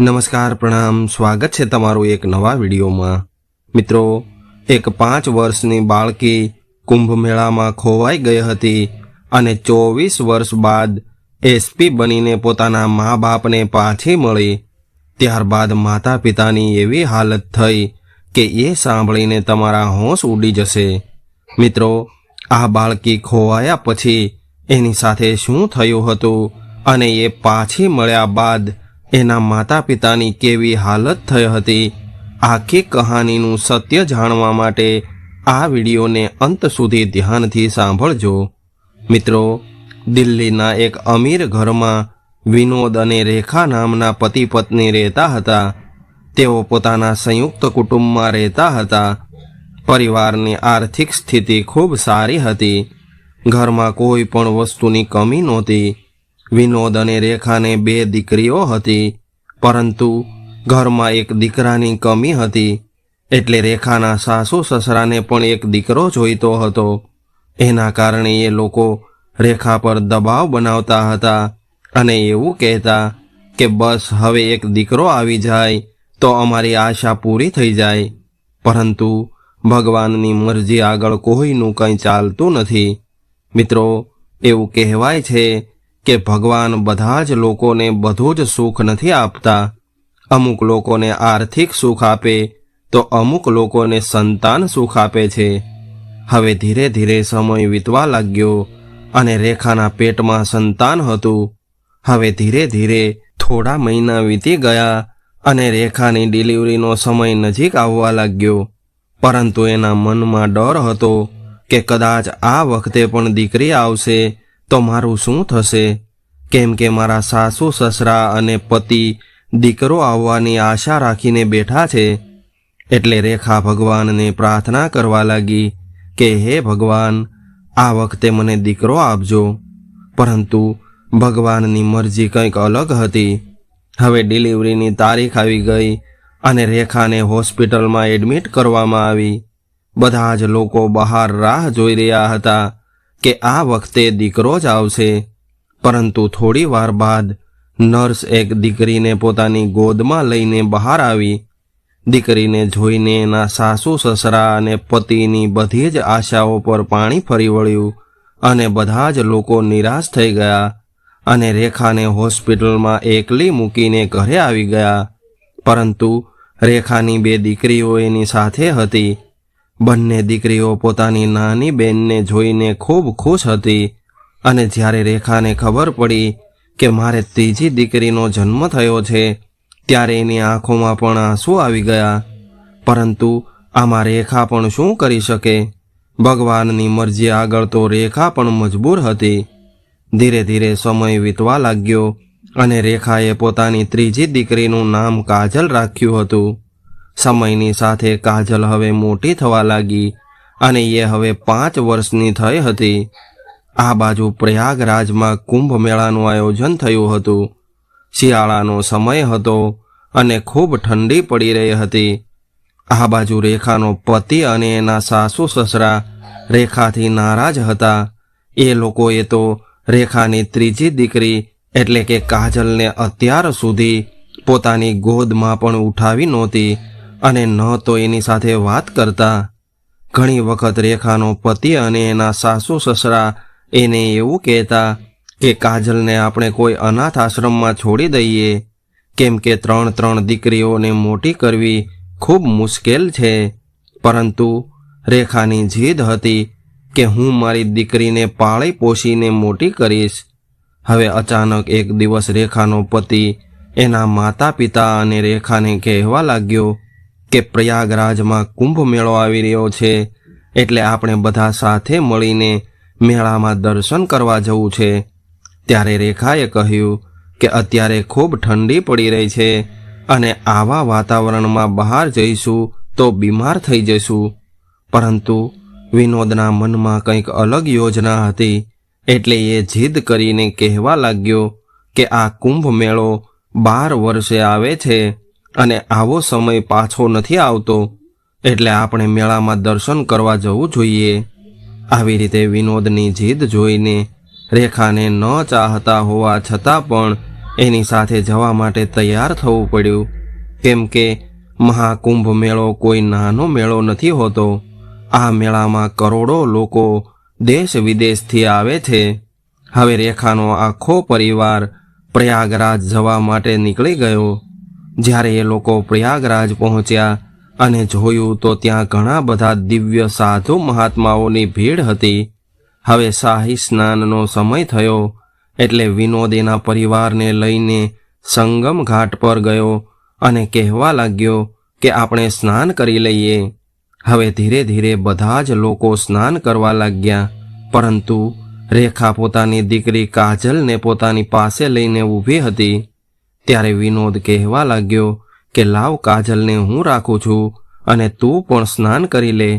નમસ્કાર, પ્રણામ. સ્વાગત છે તમારું એક નવા વિડીયોમાં. મિત્રો, એક પાંચ વર્ષની બાળકી કુંભ મેળામાં ખોવાઈ ગઈ હતી અને ચોવીસ વર્ષ બાદ એસપી બનીને પોતાના મા બાપને પાછી મળી. ત્યારબાદ માતા પિતાની એવી હાલત થઈ કે એ સાંભળીને તમારા હોશ ઉડી જશે. મિત્રો, આ બાળકી ખોવાયા પછી એની સાથે શું થયું હતું અને એ પાછી મળ્યા બાદ એના માતા પિતાની કેવી હાલત થઈ હતી, આખી કહાનીનું સત્ય જાણવા માટે આ વિડીયોને અંત સુધી ધ્યાનથી સાંભળજો. મિત્રો, દિલ્હીના એક અમીર ઘરમાં વિનોદ અને રેખા નામના પતિ પત્ની રહેતા હતા. તેઓ પોતાના સંયુક્ત કુટુંબમાં રહેતા હતા. પરિવારની આર્થિક સ્થિતિ ખૂબ સારી હતી. ઘરમાં કોઈ પણ વસ્તુની કમી નહોતી. વિનોદ અને રેખાને બે દીકરીઓ હતી, પરંતુ ઘરમાં એક દીકરાની કમી હતી. એટલે રેખાના સાસુ સસરાને પણ એક દીકરો જોઈતો હતો. એના કારણે એ લોકો રેખા પર દબાવ બનાવતા હતા અને એવું કહેતા કે બસ હવે એક દીકરો આવી જાય તો અમારી આશા પૂરી થઈ જાય. પરંતુ ભગવાનની મરજી આગળ કોઈનું કંઈ ચાલતું નથી. મિત્રો, એવું કહેવાય છે કે ભગવાન બધા જ લોકોને બધું જ સુખ નથી આપતા? અમુક લોકોને આર્થિક સુખ આપે, તો અમુક લોકોને સંતાન સુખ આપે છે. હવે ધીરે ધીરે સમય વીતવા લાગ્યો અને રેખાના પેટમાં સંતાન હતું. હવે ધીરે ધીરે થોડા મહિના વીતી ગયા અને રેખાની ડિલિવરીનો સમય નજીક આવવા લાગ્યો. પરંતુ એના મનમાં ડર હતો કે કદાચ આ વખતે પણ દીકરી આવશે તો મારું શું થશે? કેમ કે મારા સાસુ, સસરા અને પતિ દીકરો આવવાની આશા રાખીને બેઠા છે. એટલે રેખા ભગવાનને પ્રાર્થના કરવા લાગી કે, હે ભગવાન, આ વખતે મને દીકરો આપજો. પરંતુ ભગવાનની મરજી કંઈક અલગ હતી. હવે ડિલિવરીની તારીખ આવી ગઈ અને રેખાને હોસ્પિટલમાં એડમિટ કરવામાં આવી. બધા જ લોકો બહાર રાહ જોઈ રહ્યા હતા. કે આ વખતે દીકરો જ આવશે. પરંતુ થોડી વાર બાદ નર્સ એક દીકરીને પોતાની ગોદમાં લઈને બહાર આવી. દીકરીને જોઈને એના સાસુ, સસરા અને પતિની બધી જ આશાઓ પર પાણી ફરી વળ્યું અને બધા જ લોકો નિરાશ થઈ ગયા અને રેખાને હોસ્પિટલમાં એકલી મૂકીને ઘરે આવી ગયા. પરંતુ રેખાની બે દીકરીઓ એની સાથે હતી. બંને દીકરીઓ પોતાની નાની બેનને જોઈને ખૂબ ખુશ હતી અને જ્યારે રેખાને ખબર પડી કે મારે ત્રીજી દીકરીનો જન્મ થયો છે, ત્યારે એની આંખોમાં પણ આંસુ આવી ગયા. પરંતુ આમાં રેખા પણ શું કરી શકે? ભગવાનની મરજી આગળ તો રેખા પણ મજબૂર હતી. ધીરે ધીરે સમય વીતવા લાગ્યો અને રેખાએ પોતાની ત્રીજી દીકરીનું નામ કાજલ રાખ્યું હતું. સમયની સાથે કાજલ હવે મોટી થવા લાગી અને એ હવે પાંચ વર્ષની થઈ હતી. આ બાજુ પ્રયાગરાજમાં કુંભ મેળાનું આયોજન થયું હતું. શિયાળાનો સમય હતો અને ખૂબ ઠંડી પડી રહી હતી. આ બાજુ રેખાનો પતિ અને એના સાસુ સસરા રેખાથી નારાજ હતા. એ લોકોએ તો રેખાની ત્રીજી દીકરી એટલે કે કાજલને અત્યાર સુધી પોતાની ગોદમાં પણ ઉઠાવી નહોતી. અને ન તો એની સાથે વાત કરતા. ઘણી વખત રેખાનો પતિ અને એના સાસુ સસરા એને એવું કહેતા કે કાજલને આપણે કોઈ અનાથ આશ્રમમાં છોડી દઈએ. કેમ કે ત્રણ ત્રણ દીકરીઓને મોટી કરવી ખૂબ મુશ્કેલ છે. પરંતુ રેખાની જીદ હતી કે હું મારી દીકરીને પાળી પોષીને મોટી કરીશ. હવે અચાનક એક દિવસ રેખાનો પતિ એના માતા પિતા અને રેખાને કહેવા લાગ્યો કે પ્રયાગરાજમાં કુંભ મેળો આવી રહ્યો છે એટલે આપણે બધા સાથે મળીને મેળામાં દર્શન કરવા જવું છે. ત્યારે રેખાએ કહ્યું કે અત્યારે ખૂબ ઠંડી પડી રહી છે અને આવા વાતાવરણમાં બહાર જઈશું તો બીમાર થઈ જઈશું પરંતુ વિનોદના મનમાં કંઈક અલગ યોજના હતી એટલે એ જીદ કરીને કહેવા લાગ્યો કે આ કુંભ મેળો બાર વર્ષે આવે છે. અને આવો સમય પાછો નથી આવતો, એટલે આપણે મેળામાં દર્શન કરવા જવું જોઈએ. આવી રીતે વિનોદની જીદ જોઈને રેખાને ન ચાહતા હોવા છતાં પણ એની સાથે જવા માટે તૈયાર થવું પડ્યું. કેમ કે મહાકુંભ મેળો કોઈ નાનો મેળો નથી હોતો. આ મેળામાં કરોડો લોકો દેશ વિદેશથી આવે છે. હવે રેખાનો આખો પરિવાર પ્રયાગરાજ જવા માટે નીકળી ગયો. જ્યારે એ લોકો પ્રયાગરાજ પહોંચ્યા અને જોયું તો ત્યાં ઘણા બધા દિવ્ય સાધુ મહાત્માઓની ભીડ હતી. હવે શાહી સ્નાનનો સમય થયો એટલે વિનોદ એના પરિવારને લઈને સંગમ ઘાટ પર ગયો અને કહેવા લાગ્યો કે આપણે સ્નાન કરી લઈએ. હવે ધીરે ધીરે બધા જ લોકો સ્નાન કરવા લાગ્યા, પરંતુ રેખા પોતાની દીકરી કાજલને પોતાની પાસે લઈને ઊભી હતી. ત્યારે વિનોદ કહેવા લાગ્યો કે, લાવ કાજલને હું રાખું છું અને તું પણ સ્નાન કરી લે.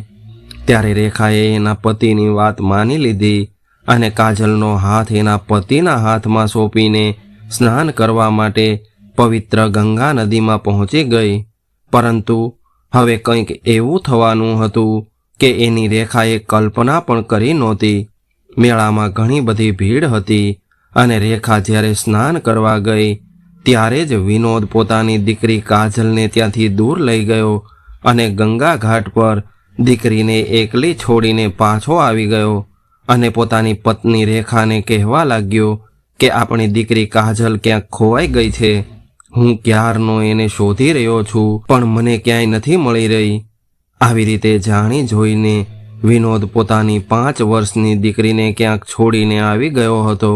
ત્યારે રેખાએ એના પતિની વાત માની લીધી અને કાજલનો હાથ એના પતિના હાથમાં સોંપીને સ્નાન કરવા માટે પવિત્ર ગંગા નદીમાં પહોંચી ગઈ. પરંતુ હવે કંઈક એવું થવાનું હતું કે એની રેખાએ કલ્પના પણ કરી નહોતી. મેળામાં ઘણી બધી ભીડ હતી અને રેખા જ્યારે સ્નાન કરવા ગઈ ત્યારે જ વિનોદ પોતાની દીકરી કાજલને ત્યાંથી દૂર લઈ ગયો અને ગંગા ઘાટ પર દીકરીને એકલી છોડીને પાછો આવી ગયો અને પોતાની પત્ની રેખાને કહેવા લાગ્યો કે આપણી દીકરી કાજલ ક્યાંક ખોવાઈ ગઈ છે. હું ક્યારનો એને શોધી રહ્યો છું, પણ મને ક્યાંય નથી મળી રહી. આવી રીતે જાણી જોઈને વિનોદ પોતાની પાંચ વર્ષની દીકરીને ક્યાંક છોડીને આવી ગયો હતો.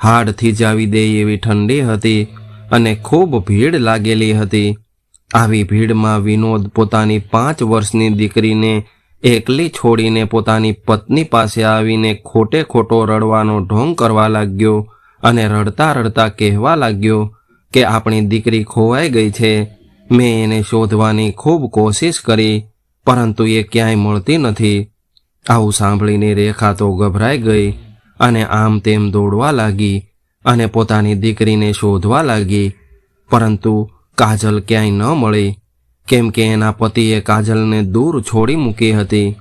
હાડ થીજાવી દે એવી ઠંડી હતી અને ખૂબ ભીડ લાગેલી હતી. આવી ભીડમાં વિનોદ પોતાની પાંચ વર્ષની દીકરીને એકલી છોડીને પોતાની પત્ની પાસે આવીને ખોટે ખોટો રડવાનો ઢોંગ કરવા લાગ્યો અને રડતા રડતા કહેવા લાગ્યો કે આપણી દીકરી ખોવાઈ ગઈ છે. મેં એને શોધવાની ખૂબ કોશિશ કરી, પરંતુ એ ક્યાંય મળતી નથી. આવું સાંભળીને રેખા તો ગભરાઈ ગઈ અને આમ તેમ દોડવા લાગી. અને પોતાની દીકરીને શોધવા લાગી. પરંતુ કાજલ ક્યાંય ન મળી, કેમ કે એના પતિએ કાજલને દૂર છોડી મૂકી હતી.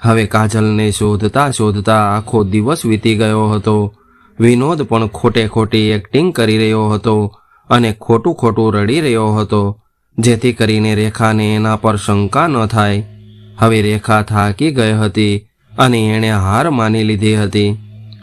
હવે કાજલને શોધતા શોધતા આખો દિવસ વીતી ગયો હતો. વિનોદ પણ ખોટે ખોટી એક્ટિંગ કરી રહ્યો હતો અને ખોટું ખોટું રડી રહ્યો હતો, જેથી કરીને રેખાને એના પર શંકા ન થાય. હવે રેખા થાકી ગઈ હતી અને એણે હાર માની લીધી હતી.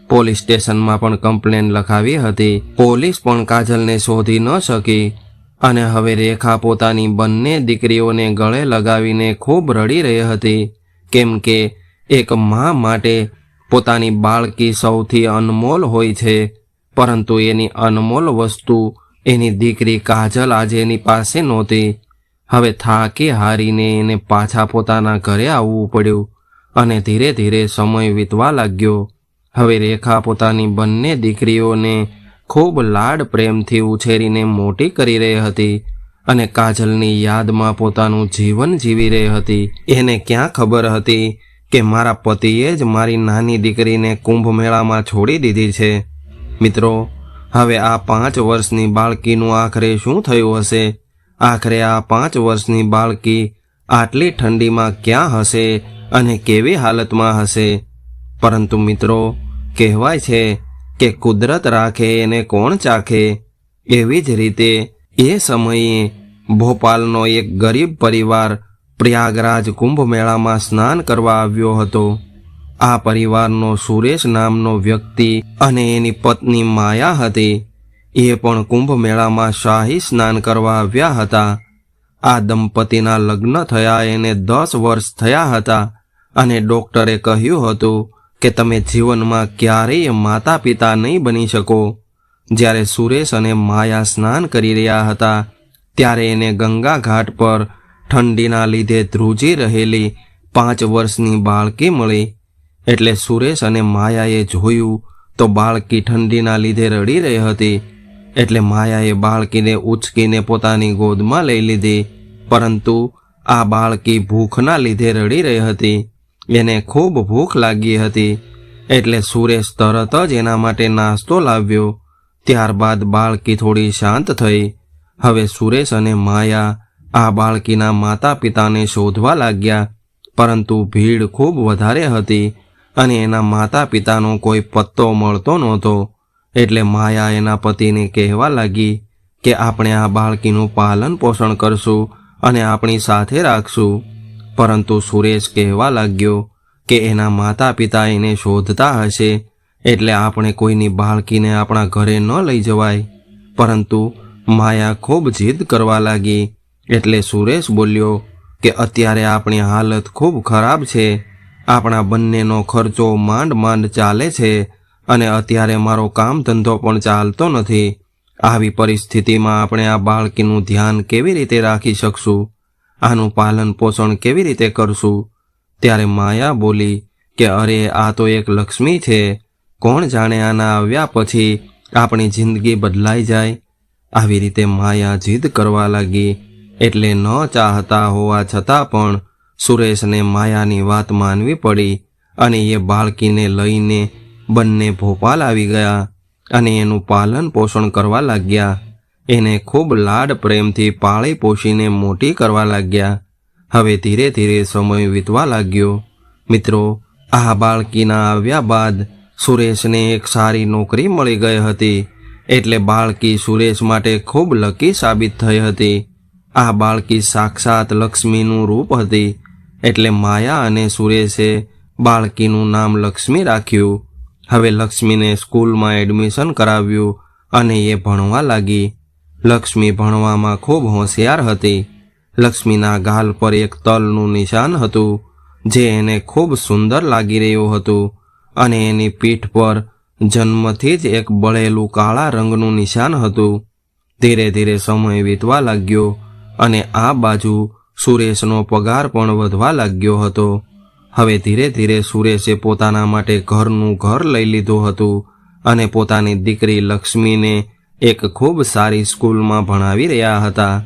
પોલીસ સ્ટેશનમાં પણ કમ્પ્લેન લખાવી હતી. પોલીસ પણ કાજલને શોધી ન શકી. અને હવે રેખા પોતાની બંને દીકરીઓને ગળે લગાવીને ખૂબ રડી રહી હતી. કેમ કે એક મા માટે પોતાની બાળકી સૌથી અનમોલ હોય છે. પરંતુ એની અનમોલ વસ્તુ એની દીકરી કાજલ આજે એની પાસે નહોતી. હવે થાકી હારીને એને પાછા પોતાના ઘરે આવવું પડ્યું. અને ધીરે ધીરે સમય વીતવા લાગ્યો. હવે રેખા પોતાની બંને દીકરીઓને ખૂબ લાડ પ્રેમથી ઉછેરીને મોટી કરી રહી હતી અને કાજલની યાદમાં પોતાનું જીવન જીવી રહી હતી. એને ક્યાં ખબર હતી કે મારા પતિએ જ મારી નાની દીકરીને કુંભ મેળામાં છોડી દીધી છે? મિત્રો, હવે આ પાંચ વર્ષની બાળકીનું આખરે શું થયું હશે? આખરે આ પાંચ વર્ષની બાળકી આટલી ઠંડીમાં ક્યાં હશે અને કેવી હાલતમાં હશે? પરંતુ મિત્રો, કહેવાય છે કે કુદરત રાખે એને કોણ ચાખે? એવી જ રીતે એ સમયે ભોપાલનો એક ગરીબ પરિવાર પ્રયાગરાજ કુંભ મેળામાં સ્નાન કરવા આવ્યો હતો. આ પરિવારનો સુરેશ નામનો વ્યક્તિ અને એની પત્ની માયા હતી. એ પણ કુંભ મેળામાં શાહી સ્નાન કરવા આવ્યા હતા. આ દંપતીના લગ્ન થયા એને દસ વર્ષ થયા હતા અને ડૉક્ટરે કહ્યું હતું કે તમે જીવનમાં ક્યારેય માતા પિતા નહીં બની શકો. જ્યારે સુરેશ અને માયા સ્નાન કરી રહ્યા હતા, ત્યારે એને ગંગા ઘાટ પર ઠંડીના લીધે ધ્રુજી રહેલી પાંચ વર્ષની બાળકી મળી. એટલે સુરેશ અને માયાએ જોયું તો બાળકી ઠંડીના લીધે રડી રહી હતી. એટલે માયાએ બાળકીને ઉચકીને પોતાની ગોદમાં લઈ લીધી, પરંતુ આ બાળકી ભૂખના લીધે રડી રહી હતી. એને ખૂબ ભૂખ લાગી હતી. એટલે સુરેશ તરત જ એના માટે નાસ્તો લાવ્યો. ત્યારબાદ બાળકી થોડી શાંત થઈ. હવે સુરેશ અને માયા આ બાળકીના માતા પિતાને શોધવા લાગ્યા. પરંતુ ભીડ ખૂબ વધારે હતી અને એના માતા પિતાનો કોઈ પત્તો મળતો નહોતો. એટલે માયા એના પતિને કહેવા લાગી કે આપણે આ બાળકીનું પાલન પોષણ કરશું અને આપણી સાથે રાખશું. પરંતુ સુરેશ કહેવા લાગ્યો કે એના માતા પિતા એને શોધતા હશે, એટલે આપણે કોઈની બાળકીને આપણા ઘરે ન લઈ જવાય. પરંતુ માયા ખૂબ જીદ કરવા લાગી, એટલે સુરેશ બોલ્યો કે અત્યારે આપણી હાલત ખૂબ ખરાબ છે. આપણા બંનેનો ખર્ચો માંડ માંડ ચાલે છે અને અત્યારે મારો કામ ધંધો પણ ચાલતો નથી. આવી પરિસ્થિતિમાં આપણે આ બાળકીનું ધ્યાન કેવી રીતે રાખી શકશું? આનું પાલન પોષણ કેવી રીતે કરશું? ત્યારે માયા બોલી કે, અરે, આ તો એક લક્ષ્મી છે. કોણ જાણે આના આવ્યા પછી આપણી જિંદગી બદલાઈ જાય. આવી રીતે માયા જીદ કરવા લાગી. એટલે ન ચાહતા હોવા છતાં પણ સુરેશને માયાની વાત માનવી પડી અને એ બાળકીને લઈને બંને ભોપાલ આવી ગયા અને એનું પાલન પોષણ કરવા લાગ્યા. એને ખૂબ લાડ પ્રેમથી પાળી પોષીને મોટી કરવા લાગ્યા. હવે ધીરે ધીરે સમય વીતવા લાગ્યો. મિત્રો, આ બાળકીના આવ્યા બાદ સુરેશને એક સારી નોકરી મળી ગઈ હતી. એટલે બાળકી સુરેશ માટે ખૂબ લકી સાબિત થઈ હતી. આ બાળકી સાક્ષાત લક્ષ્મીનું રૂપ હતી. એટલે માયા અને સુરેશે બાળકીનું નામ લક્ષ્મી રાખ્યું. હવે લક્ષ્મીને સ્કૂલમાં એડમિશન કરાવ્યું અને એ ભણવા લાગી. લક્ષ્મી ભણવામાં ખૂબ હોશિયાર હતી. લક્ષ્મીના ગાલ પર એક તલનું નિશાન હતું, જે એને ખૂબ સુંદર લાગી રહ્યું હતું અને એની પીઠ પર જન્મથી જ એક બળેલું કાળા રંગનું નિશાન હતું. ધીરે ધીરે સમય વીતવા લાગ્યો અને આ બાજુ સુરેશનો પગાર પણ વધવા લાગ્યો હતો. હવે ધીરે ધીરે સુરેશે પોતાના માટે ઘરનું ઘર લઈ લીધું હતું અને પોતાની દીકરી લક્ષ્મીને એક ખૂબ સારી સ્કૂલમાં ભણાવી રહ્યા હતા.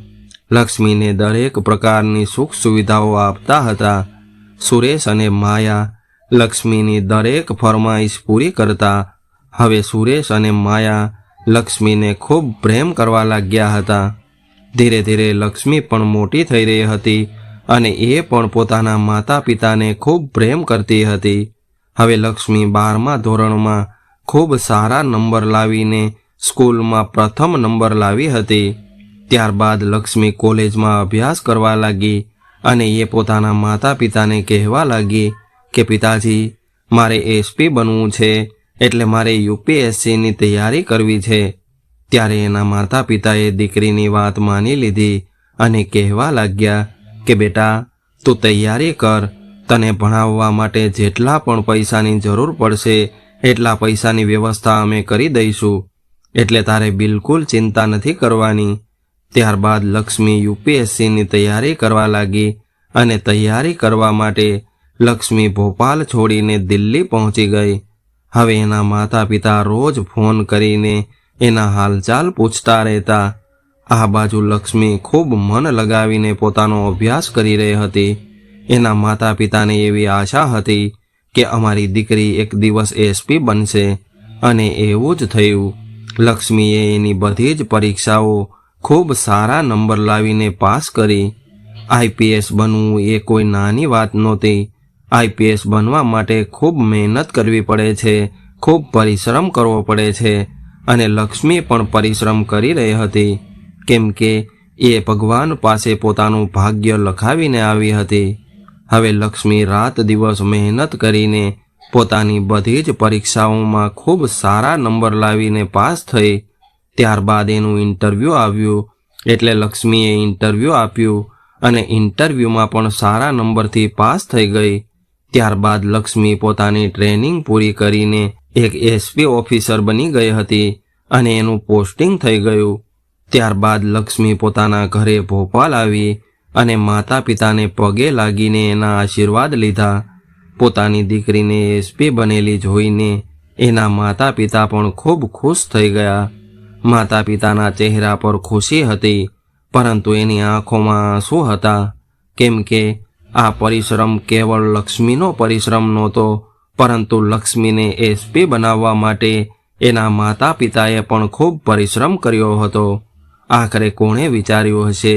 લક્ષ્મીને દરેક પ્રકારની સુખ સુવિધાઓ આપતા હતા. સુરેશ અને માયા લક્ષ્મીની દરેક ફરમાઈશ પૂરી કરતા. હવે સુરેશ અને માયા લક્ષ્મીને ખૂબ પ્રેમ કરવા લાગ્યા હતા. ધીરે ધીરે લક્ષ્મી પણ મોટી થઈ રહી હતી અને એ પણ પોતાના માતા પિતાને ખૂબ પ્રેમ કરતી હતી. હવે લક્ષ્મી બારમા ધોરણમાં ખૂબ સારા નંબર લાવીને સ્કૂલમાં પ્રથમ નંબર લાવી હતી. ત્યારબાદ લક્ષ્મી કોલેજમાં અભ્યાસ કરવા લાગી અને એ પોતાના માતા પિતાને કહેવા લાગી કે, પિતાજી, મારે એસપી બનવું છે, એટલે મારે યુપીએસસીની તૈયારી કરવી છે. ત્યારે એના માતા પિતાએ દીકરીની વાત માની લીધી અને કહેવા લાગ્યા કે, બેટા, તું તૈયારી કર, તને ભણાવવા માટે જેટલા પણ પૈસાની જરૂર પડશે, એટલા પૈસાની વ્યવસ્થા અમે કરી દઈશું. એટલે તારે બિલકુલ ચિંતા નથી કરવાની. ત્યારબાદ લક્ષ્મી યુપીએસસીની તૈયારી કરવા લાગી અને તૈયારી કરવા માટે લક્ષ્મી ભોપાલ છોડીને દિલ્હી પહોંચી ગઈ. હવે એના માતા પિતા રોજ ફોન કરીને એના હાલચાલ પૂછતા રહેતા. આ બાજુ લક્ષ્મી ખૂબ મન લગાવીને પોતાનો અભ્યાસ કરી રહી હતી. એના માતા પિતાને એવી આશા હતી કે અમારી દીકરી એક દિવસ એસપી બનશે અને એવું જ થયું. લક્ષ્મીએ એની બધી જ પરીક્ષાઓ ખૂબ સારા નંબર લાવીને પાસ કરી. આઈપીએસ બનવું એ કોઈ નાની વાત નહોતી. આઈપીએસ બનવા માટે ખૂબ મહેનત કરવી પડે છે, ખૂબ પરિશ્રમ કરવો પડે છે અને લક્ષ્મી પણ પરિશ્રમ કરી રહી હતી. કેમ કે એ ભગવાન પાસે પોતાનું ભાગ્ય લખાવીને આવી હતી. હવે લક્ષ્મી રાત દિવસ મહેનત કરીને પોતાની બધી જ પરીક્ષાઓમાં ખૂબ સારા નંબર લાવીને પાસ થઈ. ત્યારબાદ એનું ઇન્ટરવ્યૂ આવ્યું. એટલે લક્ષ્મીએ ઇન્ટરવ્યૂ આપ્યું અને ઇન્ટરવ્યૂમાં પણ સારા નંબરથી પાસ થઈ ગઈ. ત્યારબાદ લક્ષ્મી પોતાની ટ્રેનિંગ પૂરી કરીને એક એસપી ઓફિસર બની ગઈ હતી અને એનું પોસ્ટિંગ થઈ ગયું. ત્યારબાદ લક્ષ્મી પોતાના ઘરે ભોપાલ આવી અને માતા પિતાને પગે લાગીને એના આશીર્વાદ લીધા. પોતાની દીકરીને એસપી બનેલી જોઈને એના માતા પિતા પણ ખૂબ ખુશ થઈ ગયા. માતા પિતાના ચહેરા પર ખુશી હતી, પરંતુ એની આંખોમાં આંસુ હતા. કેમ કે આ પરિશ્રમ કેવળ લક્ષ્મીનો પરિશ્રમ નહોતો, પરંતુ લક્ષ્મીને એસપી બનાવવા માટે એના માતા પિતાએ પણ ખૂબ પરિશ્રમ કર્યો હતો. આખરે કોણે વિચાર્યું હશે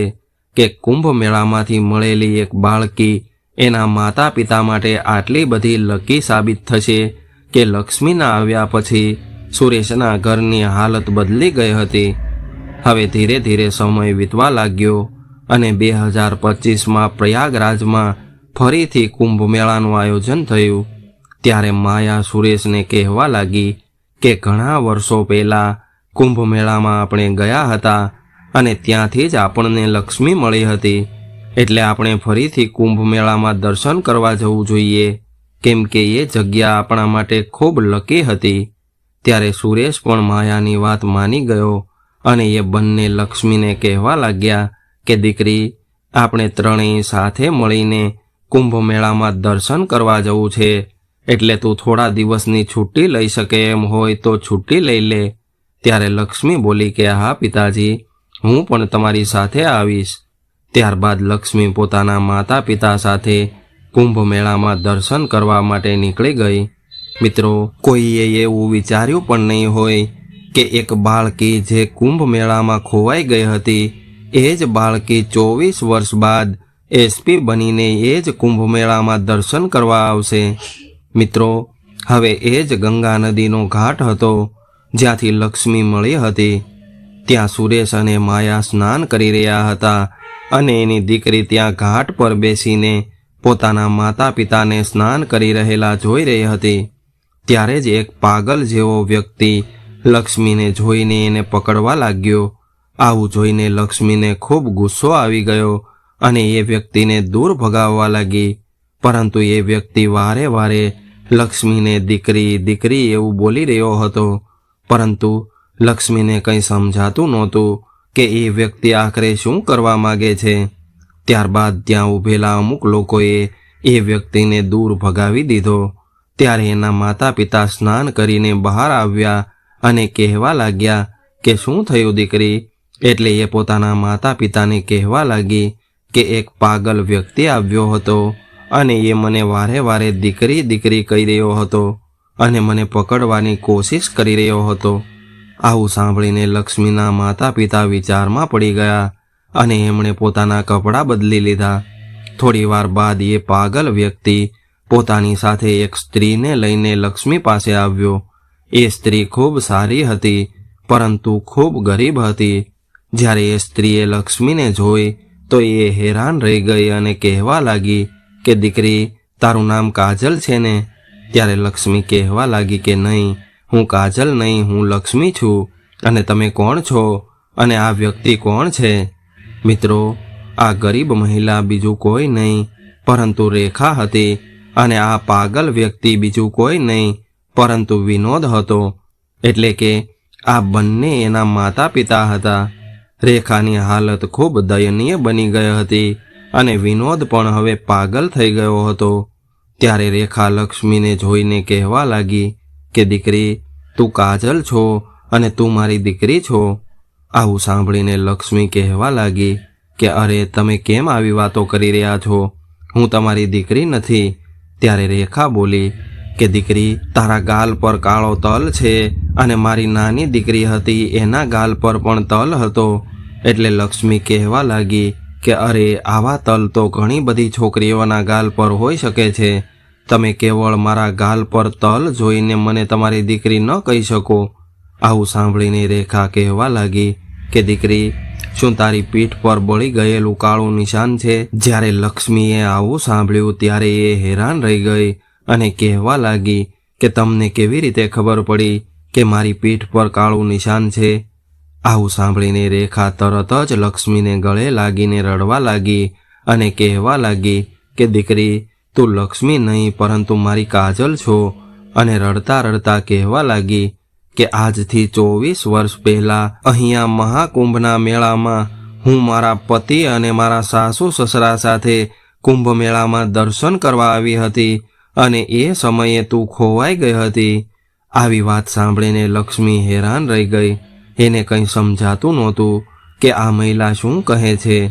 કે કુંભ મેળામાંથી મળેલી એક બાળકી એના માતા પિતા માટે આટલી બધી લકી સાબિત થશે કે લક્ષ્મીના આવ્યા પછી સુરેશના ઘરની હાલત બદલી ગઈ હતી. હવે ધીરે ધીરે સમય વીતવા લાગ્યો અને બે હજાર પચીસમાં પ્રયાગરાજમાં ફરીથી કુંભ મેળાનું આયોજન થયું. ત્યારે માયા સુરેશને કહેવા લાગી કે ઘણા વર્ષો પહેલાં કુંભ મેળામાં આપણે ગયા હતા અને ત્યાંથી જ આપણને લક્ષ્મી મળી હતી. એટલે આપણે ફરીથી કુંભ મેળામાં દર્શન કરવા જવું જોઈએ. કેમ કે એ જગ્યા આપણા માટે ખૂબ લકી હતી. ત્યારે સુરેશ પણ માયાની વાત માની ગયો અને એ બંને લક્ષ્મીને કહેવા લાગ્યા કે, દીકરી, આપણે ત્રણેય સાથે મળીને કુંભ મેળામાં દર્શન કરવા જવું છે. એટલે તું થોડા દિવસની છુટ્ટી લઈ શકે એમ હોય તો છુટ્ટી લઈ લે. ત્યારે લક્ષ્મી બોલી કે, હા, પિતાજી, હું પણ તમારી સાથે આવીશ. ત્યારબાદ લક્ષ્મી પોતાના માતા પિતા સાથે કુંભ મેળામાં દર્શન કરવા માટે નીકળી ગઈ. મિત્રો, કોઈએ એવું વિચાર્યું પણ નહીં હોય કે એક બાળકી જે કુંભ મેળામાં ખોવાઈ ગઈ હતી, એ જ બાળકી ચોવીસ વર્ષ બાદ એસપી બનીને એ જ કુંભ મેળામાં દર્શન કરવા આવશે. મિત્રો, હવે એ જ ગંગા નદીનો ઘાટ હતો જ્યાંથી લક્ષ્મી મળી હતી. ત્યાં સુરેશ અને માયા સ્નાન કરી રહ્યા હતા. અને એની દીકરી ત્યાં ઘાટ પર બેસીને પોતાના માતા પિતાને સ્નાન કરી રહેલા જોઈ રહી હતી. ત્યારે જ એક પાગલ જેવો વ્યક્તિ લક્ષ્મીને જોઈને એને પકડવા લાગ્યો. આવું જોઈને લક્ષ્મીને ખૂબ ગુસ્સો આવી ગયો અને એ વ્યક્તિને દૂર ભગાવવા લાગી. પરંતુ એ વ્યક્તિ વારે વારે લક્ષ્મીને દીકરી દીકરી એવું બોલી રહ્યો હતો. પરંતુ લક્ષ્મીને કંઈ સમજાતું નહોતું. કે એ વ્યક્તિ આખરે શું કરવા માગે છે? ત્યારબાદ ત્યાં ઊભેલા અમુક લોકોએ એ વ્યક્તિને દૂર ભગાવી દીધો. ત્યારે એના માતા પિતા સ્નાન કરીને બહાર આવ્યા અને કહેવા લાગ્યા કે શું થયું દીકરી? એટલે એ પોતાના માતા પિતાને કહેવા લાગી કે એક પાગલ વ્યક્તિ આવ્યો હતો અને એ મને વારે વારે દીકરી દીકરી કહી રહ્યો હતો અને મને પકડવાની કોશિશ કરી રહ્યો હતો. આવું સાંભળીને લક્ષ્મીના માતા પિતા વિચારમાં પડી ગયા અને એમણે પોતાના કપડાં બદલી લીધા. થોડી વાર બાદ એ પાગલ વ્યક્તિ પોતાની સાથે એક સ્ત્રીને લઈને લક્ષ્મી પાસે આવ્યો. એ સ્ત્રી ખૂબ સારી હતી, પરંતુ ખૂબ ગરીબ હતી. જ્યારે એ સ્ત્રીએ લક્ષ્મીને જોઈ, તો એ હેરાન રહી ગઈ અને કહેવા લાગી કે, દીકરી, તારું નામ કાજલ છે ને? ત્યારે લક્ષ્મી કહેવા લાગી કે, નહીં હું કાજલ નહીં, હું લક્ષ્મી છું. અને તમે કોણ છો? અને આ વ્યક્તિ કોણ છે? મિત્રો, આ ગરીબ મહિલા બીજું કોઈ નહીં, પરંતુ રેખા હતી. અને આ પાગલ વ્યક્તિ બીજું કોઈ નહીં, પરંતુ વિનોદ હતો. એટલે કે આ બંને એના માતા પિતા હતા. રેખાની હાલત ખૂબ દયનીય બની ગઈ હતી. અને વિનોદ પણ હવે પાગલ થઈ ગયો હતો. ત્યારે રેખા લક્ષ્મીને જોઈને કહેવા લાગી કે દીકરી, તું કાજલ છો અને તું મારી દીકરી છો? આવું સાંભળીને લક્ષ્મી કહેવા લાગી કે, અરે, તમે કેમ આવી વાતો કરી રહ્યા છો? હું તમારી દીકરી નથી. ત્યારે રેખા બોલી કે, દીકરી, તારા ગાલ પર કાળો તલ છે અને મારી નાની દીકરી હતી, એના ગાલ પર પણ તલ હતો. એટલે લક્ષ્મી કહેવા લાગી કે, અરે, આવા તલ તો ઘણી બધી છોકરીઓના ગાલ પર હોઈ શકે છે. તમે કેવળ મારા ગાલ પર તલ જોઈને મને તમારી દીકરી ન કહી શકો. આવું સાંભળીને રેખા કહેવા લાગી કે, દીકરી, શું તારી પીઠ પર બળી ગયેલું કાળું નિશાન છે? જ્યારે લક્ષ્મીએ આવું સાંભળ્યું ત્યારે એ હેરાન રહી ગઈ અને કહેવા લાગી કે, તમને કેવી રીતે ખબર પડી કે મારી પીઠ પર કાળું નિશાન છે? આવું સાંભળીને રેખા તરત જ લક્ષ્મીને ગળે લાગીને રડવા લાગી અને કહેવા લાગી કે, દીકરી તું લક્ષ્મી નહીં, પરંતુ મારી કાજલ છો. અને રડતા રડતા કહેવા લાગી કે આજથી ચોવીસ વર્ષ પહેલાં અહીંયા મહાકુંભના મેળામાં હું મારા પતિ અને મારા સાસુ સસરા સાથે કુંભ મેળામાં દર્શન કરવા આવી હતી અને એ સમયે તું ખોવાઈ ગઈ હતી. આવી વાત સાંભળીને લક્ષ્મી હેરાન રહી ગઈ. એને કંઈ સમજાતું નહોતું કે આ મહિલા શું કહે છે.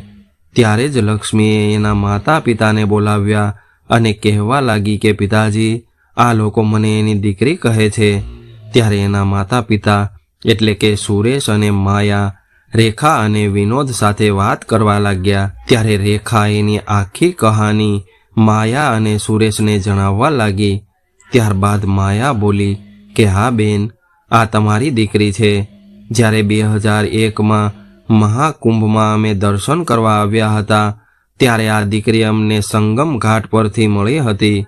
ત્યારે જ લક્ષ્મીએ એના માતા પિતાને બોલાવ્યા અને કહેવા લાગી કે, પિતાજી, આ લોકો મને એની દીકરી કહે છે. ત્યારે એના માતા પિતા એટલે કે સુરેશ અને માયા, રેખા અને વિનોદ સાથે વાત કરવા લાગ્યા. ત્યારે રેખા એની આખી કહાની માયા અને સુરેશને જણાવવા લાગી. ત્યારબાદ માયા બોલી કે, હા બેન, આ તમારી દીકરી છે. જ્યારે બે હજાર એકમાં મહાકુંભમાં અમે દર્શન કરવા આવ્યા હતા ત્યારે આ દીકરી અમને સંગમ ઘાટ પરથી મળી હતી.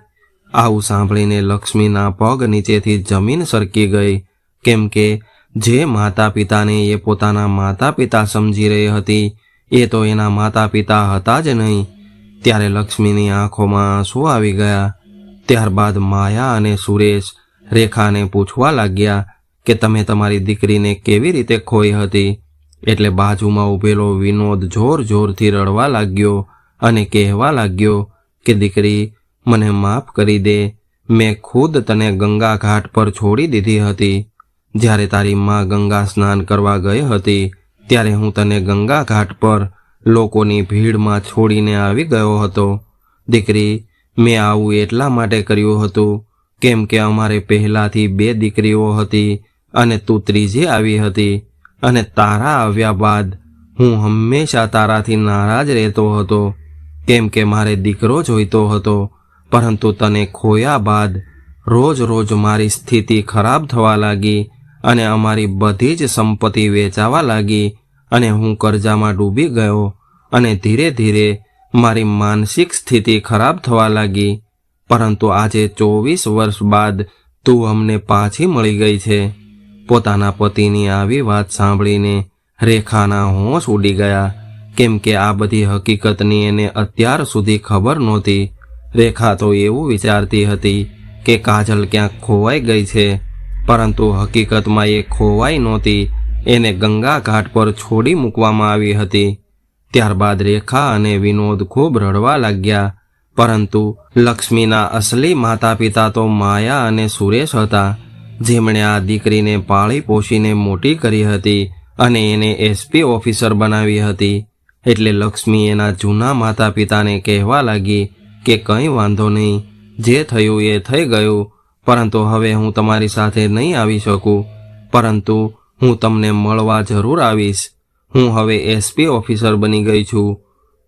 આવું સાંભળીને લક્ષ્મીના પગ નીચેથી જમીન સરકી ગઈ, કેમ કે જે માતા પિતાને એ પોતાના માતા પિતા સમજી રહી હતી, એ તો એના માતા પિતા હતા જ નહીં. ત્યારે લક્ષ્મીની આંખોમાં આંસુ આવી ગયા. ત્યારબાદ માયા અને સુરેશ રેખાને પૂછવા લાગ્યા કે તમે તમારી દીકરીને કેવી રીતે ખોઈ હતી? એટલે બાજુમાં ઊભેલો વિનોદ જોર જોરથી રડવા લાગ્યો. અને કહેવા લાગ્યો કે, દીકરી, મને માફ કરી દે. મેં ખુદ તને ગંગા ઘાટ પર છોડી દીધી હતી. જ્યારે તારી માં ગંગા સ્નાન કરવા ગઈ હતી, ત્યારે હું તને ગંગા ઘાટ પર લોકોની ભીડમાં છોડીને આવી ગયો હતો. દીકરી, મેં આવું એટલા માટે કર્યું હતું, કેમ કે અમારે પહેલાંથી બે દીકરીઓ હતી અને તું ત્રીજી આવી હતી. અને તારા આવ્યા બાદ હું હંમેશા તારાથી નારાજ રહેતો હતો. કેમ કે મારે દીકરો જોઈતો હતો, પરંતુ તને ખોયા બાદ રોજ રોજ મારી સ્થિતિ ખરાબ થવા લાગી અને અમારી બધી જ સંપત્તિ વેચાવા લાગી અને હું કરજામાં ડૂબી ગયો અને ધીરે ધીરે મારી માનસિક સ્થિતિ ખરાબ થવા લાગી, પરંતુ આજે ચોવીસ વર્ષ બાદ તું અમને પાછી મળી ગઈ છે. પોતાના પતિની આવી વાત સાંભળીને રેખાના હોશ ઉડી ગયા. કેમ કે આ બધી હકીકતની એને અત્યાર સુધી ખબર નહોતી. રેખા તો એવું વિચારતી હતી કે કાજલ ક્યાંક ખોવાઈ ગઈ છે, પરંતુ હકીકતમાં એ ખોવાઈ નહોતી. એને ગંગા ઘાટ પર છોડી મૂકવામાં આવી હતી. ત્યારબાદ રેખા અને વિનોદ ખૂબ રડવા લાગ્યા, પરંતુ લક્ષ્મીના અસલી માતા પિતા તો માયા અને સુરેશ હતા. જેમણે આ દીકરીને પાળી પોષીને મોટી કરી હતી અને એને એસપી ઓફિસર બનાવી હતી. એટલે લક્ષ્મી એના જૂના માતા પિતાને કહેવા લાગી કે કંઈ વાંધો નહીં, જે થયું એ થઈ ગયું, પરંતુ હવે હું તમારી સાથે નહીં આવી શકું. પરંતુ હું તમને મળવા જરૂર આવીશ. હું હવે એસપી ઓફિસર બની ગઈ છું.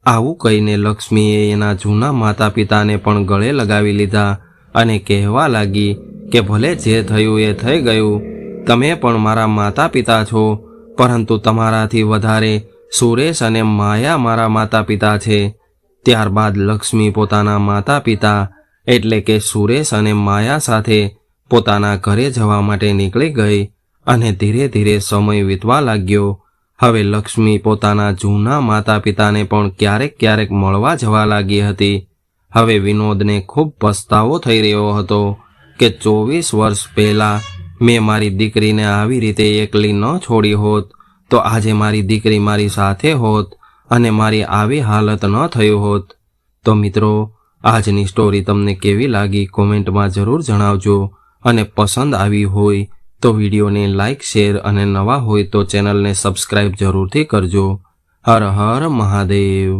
આવું કહીને લક્ષ્મીએ એના જૂના માતા પિતાને પણ ગળે લગાવી લીધા અને કહેવા લાગી કે ભલે જે થયું એ થઈ ગયું, તમે પણ મારા માતા પિતા છો, પરંતુ તમારાથી વધારે સુરેશ અને માયા મારા માતા પિતા છે. ત્યારબાદ લક્ષ્મી પોતાના માતા પિતા એટલે કે સુરેશ અને માયા સાથે પોતાના ઘરે જવા માટે નીકળી ગઈ અને ધીરે ધીરે સમય વીતવા લાગ્યો. હવે લક્ષ્મી પોતાના જૂના માતા પિતાને પણ ક્યારેક ક્યારેક મળવા જવા લાગી હતી. હવે વિનોદને ખૂબ પસ્તાવો થઈ રહ્યો હતો કે ચોવીસ વર્ષ પહેલાં મેં મારી દીકરીને આવી રીતે એકલી ન છોડી હોત. તો આજે મારી દીકરી મારી સાથે હોત અને મારી આવી હાલત ન થઈ હોત. તો મિત્રો, આજની સ્ટોરી તમને કેવી લાગી કોમેન્ટમાં જરૂર જણાવજો અને પસંદ આવી હોય તો વિડીયોને લાઇક શેર અને નવા હોય તો ચેનલને સબસ્ક્રાઈબ જરૂરથી કરજો. હર હર મહાદેવ.